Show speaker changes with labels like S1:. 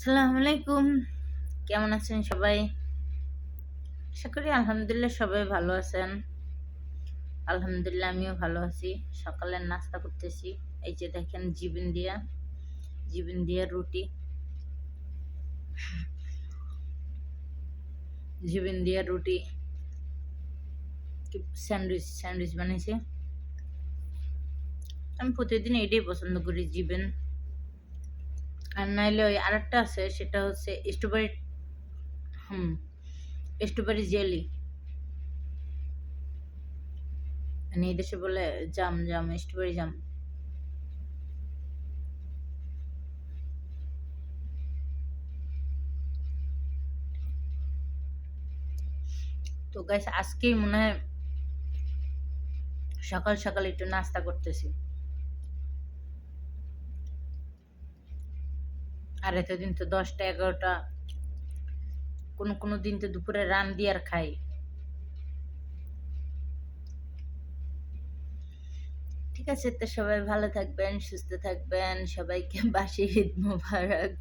S1: আসসালামু আলাইকুম। কেমন আছেন সবাই? আশা করি আলহামদুলিল্লাহ সবাই ভালো আছেন। আলহামদুলিল্লাহ আমিও ভালো আছি। সকালের নাস্তা করতেছি। এই যে দেখেন জিবিন দিয়া জিবিন দিয়া রুটি। জিবিন দিয়া রুটি। স্যান্ডউইচ স্যান্ডউইচ বানিয়েছি আমি প্রতিদিন এটাই পছন্দ করি, জিবেন। আর নাইলে ওই আরেকটা আছে, সেটা হচ্ছে স্ট্রবেরি হুম স্ট্রবেরি জেলি মানে এই দেশে বলে জাম জাম স্ট্রবেরি জাম। তো গাইস আজকেই মনে হয় সকাল সকাল একটু নাস্তা করতেছি। আর এতদিন তো দশটা, এগারোটা, কোনো কোনো দিন তো দুপুরে রান দিয়ে আর খাই। ঠিক আছে, তো সবাই ভালো থাকবেন, সুস্থ থাকবেন, সবাইকে বাসি ঈদ মোবারক।